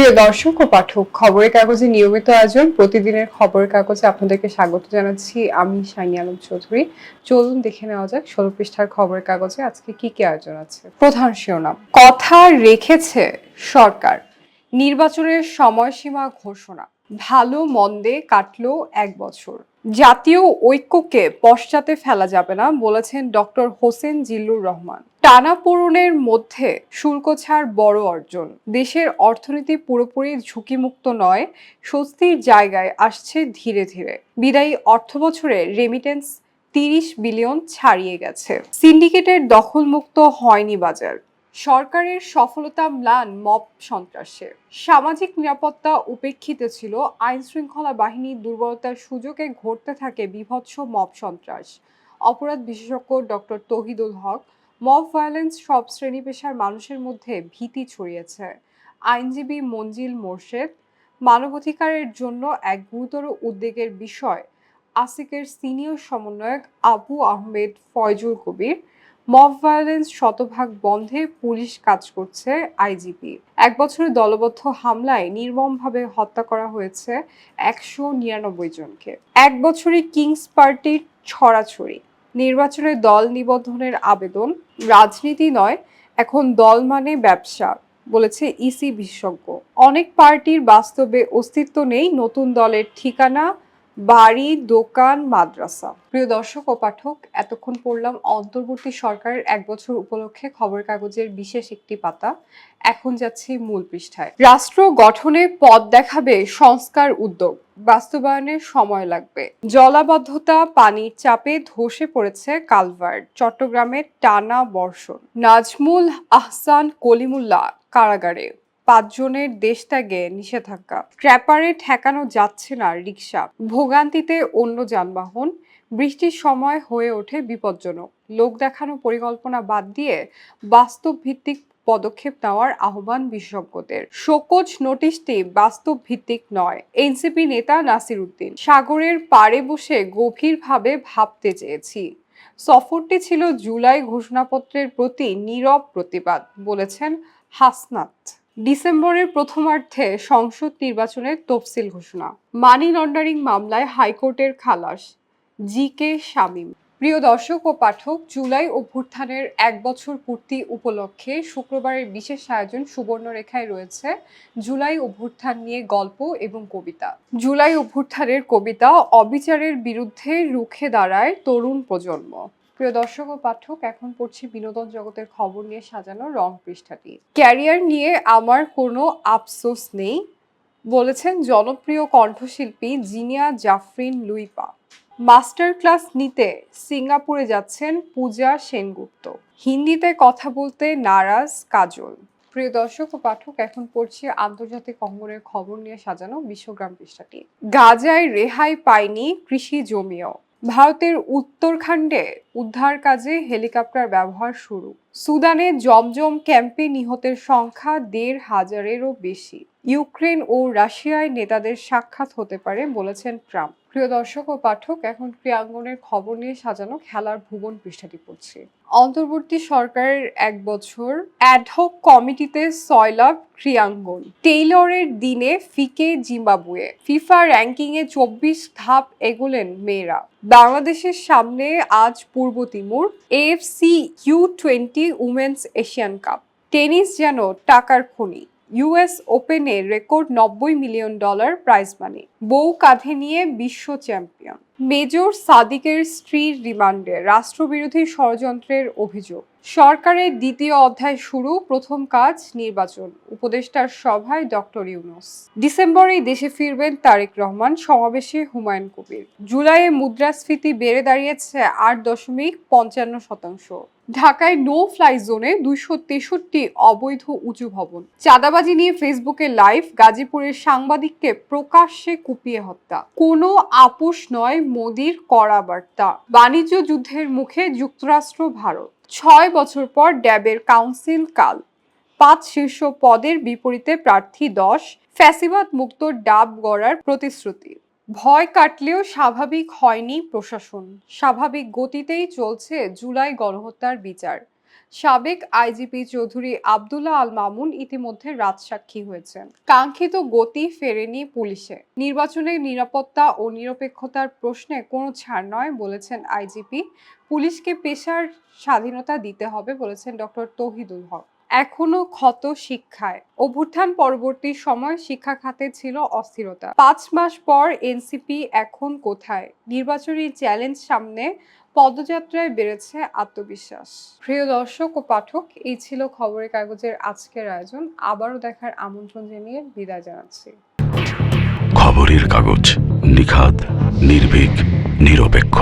প্রিয় দর্শক ও পাঠক, খবরের কাগজে নিয়মিত আয়োজন। প্রতিদিনের খবরের কাগজে আপনাদেরকে স্বাগত জানাচ্ছি। আমি শাইনি আলম চৌধুরী। চলুন দেখে নেওয়া যাক ষোলো পৃষ্ঠার খবরের কাগজে আজকে কি কি আয়োজন আছে। প্রধান শিরোনাম, কথা রেখেছে সরকার। নির্বাচনের সময়সীমা ঘোষণা। ভালো, মন্দে কাটল এক বছর। জাতীয় ঐক্যকে পশ্চাতে ফেলা যাবে না বলেছেন ডক্টর হোসেন জিল্লুর রহমান। টানাপোড়নের মধ্যে শুল্ক ছাড় বড় অর্জন। দেশের অর্থনীতি পুরোপুরি ঝুঁকিমুক্ত নয়, স্বস্তির জায়গায় আসছে ধীরে ধীরে। বিদায়ী অর্থবছরে রেমিটেন্স তিরিশ বিলিয়ন ছাড়িয়ে গেছে। সিন্ডিকেটের দখলমুক্ত হয়নি বাজার। সরকারের সফলতা ম্লান মব সন্ত্রাসের। সামাজিক নিরাপত্তা উপেক্ষিত ছিল আইন শৃঙ্খলা বাহিনীর দুর্বলতার সুযোগে ঘটতে থাকে বিভৎস মব সন্ত্রাস। অপরাধ বিশেষজ্ঞ doctor Tauhidul Haque, mob violence সব শ্রেণি পেশার মানুষের মধ্যে ভীতি ছড়িয়েছে। আইনজীবী মঞ্জিল মোর্শেদ, মানবাধিকারের জন্য এক গুরুতর উদ্বেগের বিষয় আসিকের সিনিয়র সমন্বয়ক আবু আহমেদ ফয়জুল কবির মব ভায়োলেন্স শতভাগ বন্ধে পুলিশ কাজ করছে আইজিপি। এক বছরের দলবদ্ধ হামলায় নির্মমভাবে হত্যা করা হয়েছে একশো নিরানব্বই জনকে। এক বছরে কিংস পার্টির ছড়াছড়ি। নির্বাচনে দল নিবন্ধনের আবেদন, রাজনীতি নয়, এখন দল মানে ব্যবসা, বলেছে ইসি বিশেষজ্ঞ। অনেক পার্টির বাস্তবে অস্তিত্ব নেই নতুন দলের ঠিকানা বাড়ি, দোকান, মাদ্রাসা। প্রিয় দর্শক ও পাঠক, এতক্ষণ পড়লাম অন্তর্বর্তী সরকারের এক বছর উপলক্ষে খবর কাগজের বিশেষ একটি পাতা। এখন যাচ্ছি মূল পৃষ্ঠায়। রাষ্ট্র গঠনে পথ দেখাবে সংস্কার উদ্যোগ। বাস্তবায়নে সময় লাগবে। জলাবদ্ধতা, পানির চাপে ধসে পড়েছে কালভার্ট, চট্টগ্রামের টানা বর্ষণ। নাজমুল আহসান কলিমুল্লাহ কারাগারে। পাঁচজনের দেশ ত্যাগে নিষেধাজ্ঞা। ট্র্যাপারে ঠেকানো যাচ্ছে না রিক্সা ভোগান্তিতে অন্য যানবাহন। বৃষ্টির সময় হয়ে ওঠে বিপজ্জনক। লোক দেখানো পরিকল্পনা বাদ দিয়ে বাস্তব ভিত্তিক পদক্ষেপ নেওয়ার আহ্বান বিশেষজ্ঞদের। শোকজ নোটিশটি বাস্তব ভিত্তিক নয়, এনসিপি নেতা নাসির উদ্দিন। সাগরের পাড়ে বসে গভীরভাবে ভাবতে চেয়েছি। সফরটি ছিল জুলাই ঘোষণাপত্রের প্রতি নীরব প্রতিবাদ, বলেছেন হাসনাত। ডিসেম্বরের প্রথমার্ধে সংসদ নির্বাচনের তফসিল ঘোষণা। মানি লন্ডারিং মামলায় হাইকোর্টের খালাস। জি কে শামীম। প্রিয় দর্শক ও পাঠক, জুলাই অভ্যুত্থানের এক বছর পূর্তি উপলক্ষে শুক্রবারের বিশেষ আয়োজন সুবর্ণরেখায় রয়েছে জুলাই অভ্যুত্থান নিয়ে গল্প এবং কবিতা। জুলাই অভ্যুত্থানের কবিতা অবিচারের বিরুদ্ধে রুখে দাঁড়ায় তরুণ প্রজন্ম। প্রিয় দর্শক ও পাঠক, এখন পড়ছি বিনোদন জগতের খবর নিয়ে সাজানো রং পৃষ্ঠাটি। ক্যারিয়ার নিয়ে আমার কোনো আফসোস নেই, বলেছেন জনপ্রিয় কণ্ঠশিল্পী জিনিয়া জাফরিন লুইপা। মাস্টার ক্লাস নিতে সিঙ্গাপুরে যাচ্ছেন পূজা সেনগুপ্ত। হিন্দিতে কথা বলতে নারাজ কাজল। প্রিয় দর্শক ও পাঠক, এখন পড়ছি আন্তর্জাতিক অঙ্গনের খবর নিয়ে সাজানো বিশ্বগ্রাম পৃষ্ঠাটি। গাজায় রেহাই পায়নি কৃষি জমিও। ভারতের উত্তরখণ্ডে উদ্ধার কাজে হেলিকপ্টার ব্যবহার শুরু। সুদানে জমজম ক্যাম্পে নিহতের সংখ্যা দেড় হাজারেরও বেশি। ইউক্রেন ও রাশিয়ায় নেতাদের সাক্ষাৎ হতে পারে বলেছেন ট্রাম্প। প্রিয় দর্শক ও পাঠক, এখন ক্রিয়াঙ্গনের খবর নিয়ে সাজানো খেলার ভুবন পৃষ্ঠাটি পড়ছি। অন্তর্বর্তী সরকারের এক বছর অ্যাডহক কমিটিতে সয়লাভ ক্রিয়াঙ্গন। টেইলরের দিনে ফিকে জিম্বাবুয়ে। ফিফা র্যাঙ্কিংয়ে চব্বিশ ধাপ এগোলেন মেয়েরা। বাংলাদেশের সামনে আজ পূর্ব Timor AFC U twenty women's Asian cup tennis যেন টাকার খনি। ইউএস ওপেনে রেকর্ড নব্বই মিলিয়ন ডলার প্রাইজ মানি বউ কাঁধে নিয়ে বিশ্ব চ্যাম্পিয়ন। মেজর সাদিকের স্ত্রীর রিমান্ডে রাষ্ট্রবিরোধী ষড়যন্ত্রের অভিযোগ। সরকারের দ্বিতীয় অধ্যায় শুরু, প্রথম কাজ নির্বাচন। উপদেষ্টার সভায় ডক্টর ইউনুস। ডিসেম্বরেই দেশে ফিরবেন তারেক রহমান, সমাবেশে হুমায়ুন কবির। জুলাইয়ে মুদ্রাস্ফীতি বেড়ে দাঁড়িয়েছে আট দশমিক পঞ্চান্ন শতাংশ। ঢাকায় নো ফ্লাই জোনে দুইশো তেষট্টি অবৈধ উঁচু ভবন। চাঁদাবাজি নিয়ে ফেসবুকে লাইভ, গাজীপুরের সাংবাদিককে প্রকাশ্যে কুপিয়ে হত্যা। কোনো আপোষ নয় মোদির কড়া বার্তা। বাণিজ্য যুদ্ধের মুখে যুক্তরাষ্ট্র, ভারত। ছয় বছর পর ড্যাবের কাউন্সিল কাল। পাঁচ শীর্ষ পদের বিপরীতে প্রার্থী দশ, ফ্যাসিবাদ মুক্ত ডাব গড়ার প্রতিশ্রুতি। ভয় কাটলেও স্বাভাবিক হয়নি প্রশাসন। স্বাভাবিক গতিতেই চলছে জুলাই গণহত্যার বিচার। সাবেক আইজিপি চৌধুরী আবদুল্লাহ আল মামুন ইতিমধ্যে রাজসাক্ষী হয়েছেন। কাঙ্ক্ষিত গতি ফেরেনি পুলিশে। নির্বাচনের নিরাপত্তা ও নিরপেক্ষতার প্রশ্নে কোনো ছাড় নয় বলেছেন আইজিপি। পুলিশকে পেশার স্বাধীনতা দিতে হবে বলেছেন ডক্টর তহিদুল হক। এখনও ক্ষত শিক্ষায়। অভ্যুত্থান পরবর্তী সময় শিক্ষা খাতে ছিল অস্থিরতা। পাঁচ মাস পর এনসিপি এখন কোথায়? নির্বাচনী চ্যালেঞ্জ সামনে, পদযাত্রায় বেড়েছে আত্মবিশ্বাস। প্রিয় দর্শক ও পাঠক, এই ছিল খবরের কাগজের আজকের আয়োজন। আবারও দেখার আমন্ত্রণ জানিয়ে বিদায় জানাচ্ছি। খবরের কাগজ নিখাত নির্ভীক, নিরপেক্ষ।